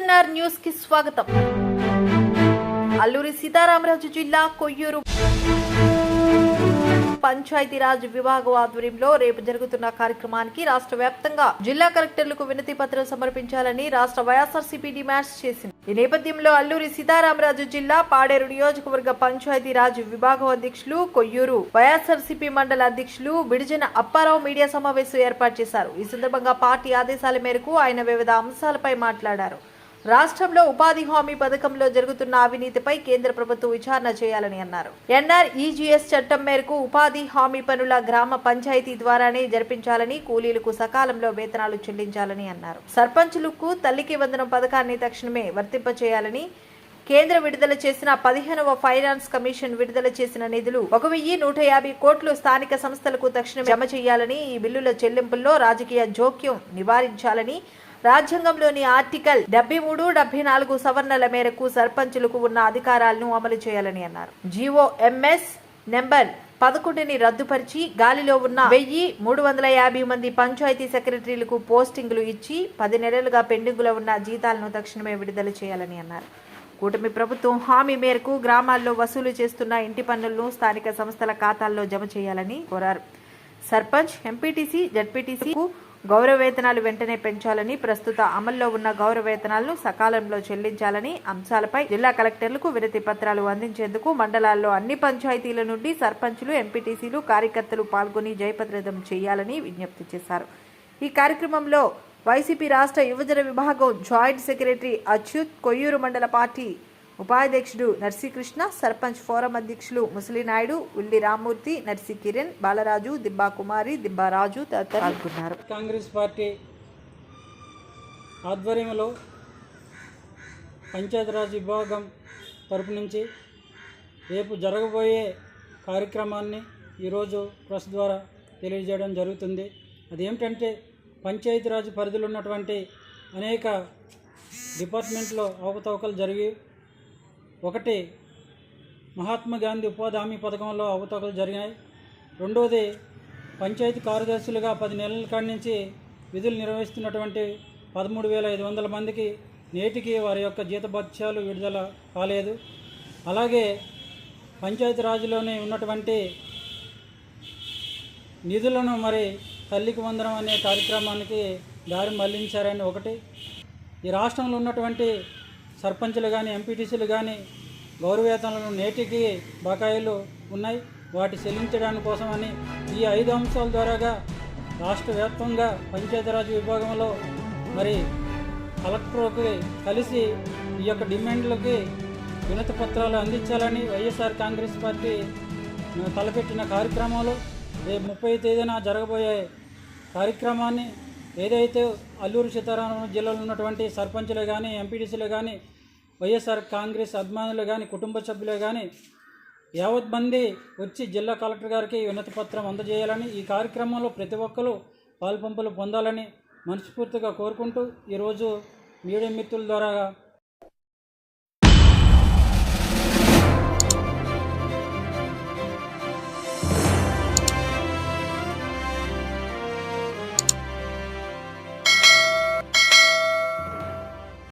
SNR న్యూస్కి స్వాగతం. అల్లూరి సీతారామరాజు జిల్లా కొయ్యూరు పంచాయతీరాజ్ విభాగం ఆధ్వర్యంలో రేపు జరుగుతున్న కార్యక్రమానికి రాష్ట్ర వ్యాప్తంగా జిల్లా కలెక్టర్లకు వినతి పత్రం సమర్పించాలని రాష్ట్ర వైఎస్ఆర్సీపీ డిమాండ్స్ చేసింది. ఈ నేపథ్యంలో అల్లూరి సీతారామరాజు జిల్లా పాడేరు నియోజకవర్గ పంచాయతీరాజ్ విభాగం అధ్యక్షులు కొయ్యూరు వైఎస్ఆర్సీపీ మండల అధ్యక్షులు బిడిజన అప్పారావు మీడియా సమావేశం ఏర్పాటు చేశారు. ఈ సందర్భంగా పార్టీ ఆదేశాల మేరకు ఆయన వివిధ అంశాలపై మాట్లాడారు. రాష్ట్రంలో ఉపాధి హామీ పథకంలో జరుగుతున్న అవినీతిపై కేంద్ర ప్రభుత్వం విచారణ చేయాలని అన్నారు. ఎన్ఆర్ఈజీఎస్ చట్టం మేరకు ఉపాధి హామీ పనుల గ్రామ పంచాయతీ ద్వారానే జరిపించాలని కూలీలకు సకాలంలో వేతనాలు చెల్లించాలని అన్నారు. సర్పంచులకు తల్లికి వందనం పథకాన్ని తక్షణమే వర్తింపచేయాలని కేంద్ర విడుదల చేసిన పదిహేనవ ఫైనాన్స్ కమిషన్ విడుదల చేసిన నిధులు ఒక వెయ్యి నూట యాభై కోట్లు స్థానిక సంస్థలకు తక్షణమే జమ చేయాలని ఈ బిల్లుల చెల్లింపుల్లో రాజకీయ జోక్యం నివారించాలని రాజ్యాంగంలోని ఆర్టికల్ డెబ్బై మూడు డెబ్బై నాలుగు సవరణల మేరకు సర్పంచులకు ఉన్న అధికారాలను అమలు చేయాలని అన్నారు. జీవో ఎంఎస్ నెంబర్ పదకొండుని రద్దుపరిచి గాలిలో ఉన్న వెయ్యి మూడు వందల యాభై మంది పంచాయతీ సెక్రటరీలకు పోస్టింగులు ఇచ్చి పది నెలలుగా పెండింగులో ఉన్న జీతాలను తక్షణమే విడుదల చేయాలని అన్నారు. కూటమి ప్రభుత్వం హామీ మేరకు గ్రామాల్లో వసూలు చేస్తున్న ఇంటి పన్నులను స్థానిక సంస్థల ఖాతాల్లో జమ చేయాలని కోరారు. సర్పంచ్ ఎంపీటీసీ జడ్పీటీసీ గౌరవ వేతనాలు వెంటనే పెంచాలని ప్రస్తుత అమల్లో ఉన్న గౌరవ వేతనాలను సకాలంలో చెల్లించాలని అంశాలపై జిల్లా కలెక్టర్లకు వినతి పత్రాలు అందించేందుకు మండలాల్లో అన్ని పంచాయతీల నుండి సర్పంచులు ఎంపీటీసీలు కార్యకర్తలు పాల్గొని జయప్రదం చేయాలని విజ్ఞప్తి చేశారు. ఈ కార్యక్రమంలో వైసీపీ రాష్ట్ర యువజన విభాగం జాయింట్ సెక్రటరీ అచ్యుత్ కొయ్యూరు మండల పార్టీ ఉపాధ్యక్షుడు నర్సీకృష్ణ సర్పంచ్ ఫోరం అధ్యక్షులు ముసలినాయుడు ఉల్లి రామ్మూర్తి నర్సీ కిరణ్ బాలరాజు దిబ్బా కుమారి దిబ్బా రాజు తదితరులు పాల్గొన్నారు. కాంగ్రెస్ పార్టీ ఆధ్వర్యంలో పంచాయతీరాజ్ విభాగం తరపు నుంచి రేపు జరగబోయే కార్యక్రమాన్ని ఈరోజు ప్రెస్ ద్వారా తెలియజేయడం జరుగుతుంది. అదేమిటంటే పంచాయతీరాజ్ పరిధిలో ఉన్నటువంటి అనేక డిపార్ట్మెంట్లో అవకతవకలు జరిగి ఒకటి మహాత్మా గాంధీ ఉపాధి హామీ పథకంలో అవతకలు జరిగాయి. రెండవది పంచాయతీ కార్యదర్శులుగా పది నెలల కాడి నుంచి విధులు నిర్వహిస్తున్నటువంటి పదమూడు వేల ఐదు వందల మందికి నేటికి వారి యొక్క జీతభత్యాలు విడుదల కాలేదు. అలాగే పంచాయతీ రాజులోనే ఉన్నటువంటి నిధులను మరి తల్లికి వందనం అనే కార్యక్రమానికి దారి మళ్ళించారని ఒకటి. ఈ రాష్ట్రంలో ఉన్నటువంటి సర్పంచులు కానీ ఎంపీటీసీలు కానీ గౌరవేతనాలు నేటికి బకాయిలు ఉన్నాయి. వాటి చెల్లించడానికి కోసమని ఈ ఐదు అంశాల ద్వారాగా రాష్ట్ర వ్యాప్తంగా పంచాయతీరాజ్ విభాగంలో మరి కలెక్టర్కి కలిసి ఈ యొక్క డిమాండ్లకి వినతి పత్రాలు అందించాలని వైఎస్ఆర్ కాంగ్రెస్ పార్టీ తలపెట్టిన కార్యక్రమాలు రేపు ముప్పై తేదీన జరగబోయే కార్యక్రమాన్ని ఏదైతే అల్లూరు సీతారామరాజు జిల్లాలో ఉన్నటువంటి సర్పంచులు కానీ ఎంపీటీసీలు కానీ వైఎస్ఆర్ కాంగ్రెస్ అభిమానులు కానీ కుటుంబ సభ్యులు కానీ యావత్ మంది వచ్చి జిల్లా కలెక్టర్ గారికి వినతి పత్రం అందజేయాలని ఈ కార్యక్రమంలో ప్రతి ఒక్కరూ పాల్పంపులు పొందాలని మనస్ఫూర్తిగా కోరుకుంటూ ఈరోజు మీడియా మిత్రుల ద్వారా